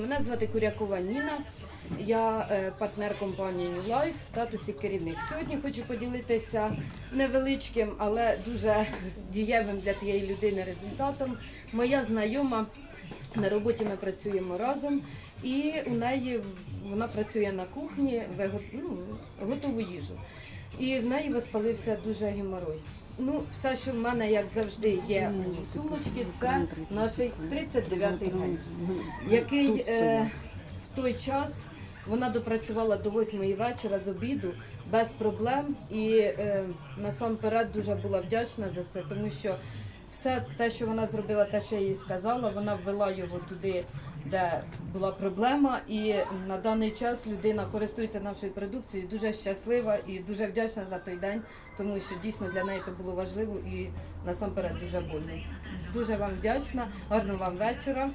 Мене звати Курякова Ніна. Я е, партнер компанії New Life в статусі керівник. Сьогодні хочу поділитися невеличким, але дуже дієвим для тієї людини результатом. Моя знайома на роботі ми працюємо разом, і у неї вона працює на кухні, ну, готову їжу. І в неї воспалився дуже геморой. Ну, все, що в мене, як завжди, є у сумочці, це наш 39-й ген який е, в той час вона допрацювала до 8 вечора з обіду без проблем. І е, насамперед дуже була вдячна за це, тому що все те, що вона зробила, те, що я їй сказала, вона ввела його туди, де була проблема, і на даний час людина користується нашою продукцією, дуже щаслива і дуже вдячна за той день, тому що дійсно для неї це було важливо і насамперед дуже больно. Дуже вам вдячна, гарного вам вечора.